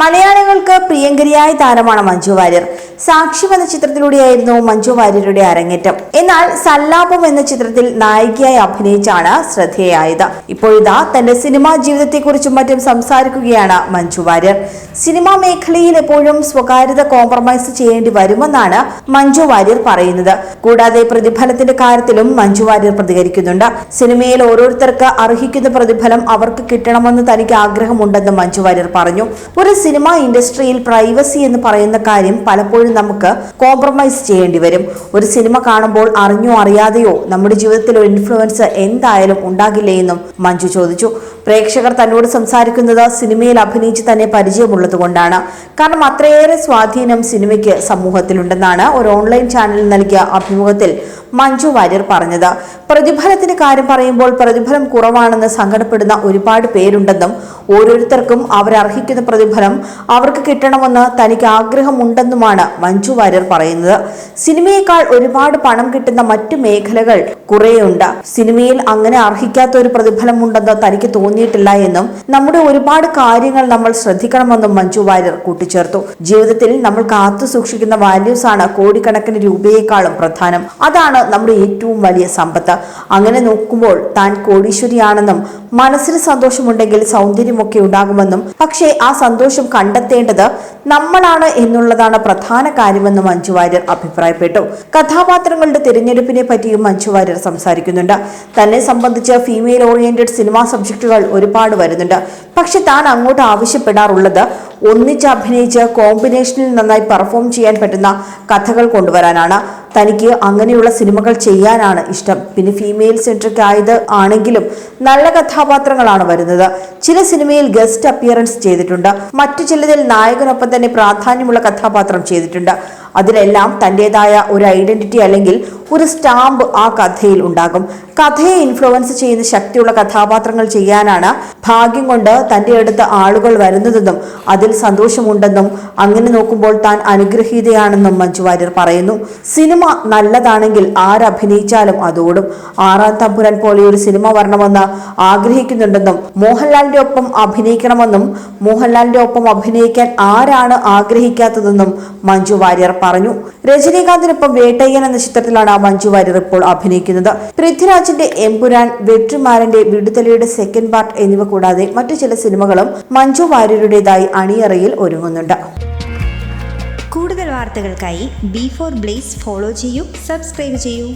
മലയാളികൾക്ക് പ്രിയങ്കരിയായ താരമാണ് മഞ്ജു വാര്യർ. സാക്ഷി ചിത്രത്തിലൂടെയായിരുന്നു മഞ്ജു വാര്യരുടെ അരങ്ങേറ്റം. എന്നാൽ സല്ലാപം എന്ന ചിത്രത്തിൽ നായികയായി അഭിനയിച്ചാണ് ശ്രദ്ധേയായത്. ഇപ്പോഴിതാ തന്റെ സിനിമാ ജീവിതത്തെക്കുറിച്ചും മറ്റും സംസാരിക്കുകയാണ് മഞ്ജു വാര്യർ. സിനിമാ മേഖലയിൽ എപ്പോഴും സ്വകാര്യത കോംപ്രമൈസ് ചെയ്യേണ്ടി വരുമെന്നാണ് മഞ്ജു വാര്യർ പറയുന്നത്. കൂടാതെ പ്രതിഫലത്തിന്റെ കാര്യത്തിലും മഞ്ജു വാര്യർ പ്രതികരിക്കുന്നുണ്ട്. സിനിമയിൽ ഓരോരുത്തർക്ക് അർഹിക്കുന്ന പ്രതിഫലം അവർക്ക് കിട്ടണമെന്ന് തനിക്ക് ആഗ്രഹമുണ്ടെന്ന് മഞ്ജു വാര്യർ പറഞ്ഞു. ഒരു സിനിമാ ഇൻഡസ്ട്രിയിൽ പ്രൈവസി എന്ന് പറയുന്ന കാര്യം പലപ്പോഴും നമുക്ക് കോംപ്രമൈസ് ചെയ്യേണ്ടി വരും. ഒരു സിനിമ കാണുമ്പോൾ അറിഞ്ഞോ അറിയാതെയോ നമ്മുടെ ജീവിതത്തിൽ ഒരു ഇൻഫ്ലുവൻസ് എന്തായാലും ഉണ്ടാകില്ലേ എന്നും മഞ്ജു ചോദിച്ചു. പ്രേക്ഷകർ തന്നോട് സംസാരിക്കുന്നത് സിനിമയിൽ അഭിനയിച്ച് തന്നെ പരിചയമുള്ളത് കൊണ്ടാണ്. കാരണം അത്രയേറെ സ്വാധീനം സിനിമയ്ക്ക് സമൂഹത്തിലുണ്ടെന്നാണ് ഒരു ഓൺലൈൻ ചാനലിൽ നൽകിയ അഭിമുഖത്തിൽ മഞ്ജു വാര്യർ പറഞ്ഞത്. പ്രതിഫലത്തിന്റെ കാര്യം പറയുമ്പോൾ പ്രതിഫലം കുറവാണെന്ന് സങ്കടപ്പെടുന്ന ഒരുപാട് പേരുണ്ടെന്നും ഓരോരുത്തർക്കും അവരർഹിക്കുന്ന പ്രതിഫലം അവർക്ക് കിട്ടണമെന്ന് തനിക്ക് ആഗ്രഹമുണ്ടെന്നുമാണ് മഞ്ജു വാര്യർ പറയുന്നത്. സിനിമയേക്കാൾ ഒരുപാട് പണം കിട്ടുന്ന മറ്റു മേഖലകൾ കുറേയുണ്ട്. സിനിമയിൽ അങ്ങനെ അർഹിക്കാത്ത ഒരു പ്രതിഫലം ഉണ്ടെന്ന് തനിക്ക് തോന്നിയിട്ടില്ല എന്നും നമ്മുടെ ഒരുപാട് കാര്യങ്ങൾ നമ്മൾ ശ്രദ്ധിക്കണമെന്നും മഞ്ജു വാര്യർ കൂട്ടിച്ചേർത്തു. ജീവിതത്തിൽ നമ്മൾ കാത്തു സൂക്ഷിക്കുന്ന വാല്യൂസ് ആണ് കോടിക്കണക്കിന് രൂപയെക്കാളും പ്രധാനം. അതാണ് നമ്മുടെ ഏറ്റവും വലിയ സമ്പത്ത്. അങ്ങനെ നോക്കുമ്പോൾ താൻ കോടീശ്വരിയാണെന്നും മനസ്സിന് സന്തോഷമുണ്ടെങ്കിൽ സൗന്ദര്യമൊക്കെ ഉണ്ടാകുമെന്നും പക്ഷേ ആ സന്തോഷം കണ്ടെത്തേണ്ടത് നമ്മളാണ് എന്നുള്ളതാണ് പ്രധാന കാര്യമെന്നും മഞ്ജു വാര്യർ അഭിപ്രായപ്പെട്ടു. കഥാപാത്രങ്ങളുടെ തിരഞ്ഞെടുപ്പിനെ പറ്റിയും മഞ്ജു വാര്യർ സംസാരിക്കുന്നുണ്ട്. തന്നെ സംബന്ധിച്ച് ഫീമെയിൽ ഓറിയന്റഡ് സിനിമാ സബ്ജക്റ്റുകൾ ഒരുപാട് വരുന്നുണ്ട്. പക്ഷെ താൻ അങ്ങോട്ട് ആവശ്യപ്പെടാറുള്ളത് ഒന്നിച്ച് അഭിനയിച്ച് കോമ്പിനേഷനിൽ നന്നായി പെർഫോം ചെയ്യാൻ പറ്റുന്ന കഥകൾ കൊണ്ടുവരാനാണ്. തനിക്ക് അങ്ങനെയുള്ള സിനിമകൾ ചെയ്യാനാണ് ഇഷ്ടം. പിന്നെ ഫീമെയിൽ സെൻട്രിക് ആയത് ആണെങ്കിലും നല്ല കഥാപാത്രങ്ങളാണ് വരുന്നത്. ചില സിനിമയിൽ ഗസ്റ്റ് അപ്പിയറൻസ് ചെയ്തിട്ടുണ്ട്. മറ്റു ചിലതിൽ നായകനൊപ്പം തന്നെ പ്രാധാന്യമുള്ള കഥാപാത്രം ചെയ്തിട്ടുണ്ട്. അതിലെല്ലാം തന്റെതായ ഒരു ഐഡന്റിറ്റി അല്ലെങ്കിൽ ഒരു സ്റ്റാമ്പ് ആ കഥയിൽ ഉണ്ടാകും. കഥയെ ഇൻഫ്ലുവൻസ് ചെയ്യുന്ന ശക്തിയുള്ള കഥാപാത്രങ്ങൾ ചെയ്യാനാണ് ഭാഗ്യം കൊണ്ട് തന്റെ അടുത്ത് ആളുകൾ വരുന്നതെന്നും അതിൽ സന്തോഷമുണ്ടെന്നും അങ്ങനെ നോക്കുമ്പോൾ താൻ അനുഗ്രഹീതയാണെന്നും മഞ്ജു വാര്യർ പറയുന്നു. സിനിമ നല്ലതാണെങ്കിൽ ആരഭിനയിച്ചാലും അതോടും. ആറാം തമ്പുരാൻ പോലെയൊരു സിനിമ വരണമെന്ന് ആഗ്രഹിക്കുന്നുണ്ടെന്നും മോഹൻലാലിന്റെ ഒപ്പം അഭിനയിക്കണമെന്നും മോഹൻലാലിന്റെ ഒപ്പം അഭിനയിക്കാൻ ആരാണ് ആഗ്രഹിക്കാത്തതെന്നും മഞ്ജു വാര്യർ പറഞ്ഞു. രജനീകാന്തിനൊപ്പം വേട്ടയ്യൻ എന്ന ചിത്രത്തിലാണ് മഞ്ജു വാര്യർ ഇപ്പോൾ അഭിനയിക്കുന്നത്. പൃഥ്വിരാജിന്റെ എമ്പുരാൻ വെട്രിമാരന്റെ വിടുതലയുടെ സെക്കൻഡ് പാർട്ട് എന്നിവ കൂടാതെ മറ്റു ചില സിനിമകളും മഞ്ജു വാര്യരുടേതായി അണിയറയിൽ ഒരുങ്ങുന്നുണ്ട്. കൂടുതൽ വാർത്തകൾക്കായി ബി ഫോർ ബ്ലേസ് ഫോളോ ചെയ്യൂ സബ്സ്ക്രൈബ് ചെയ്യൂ.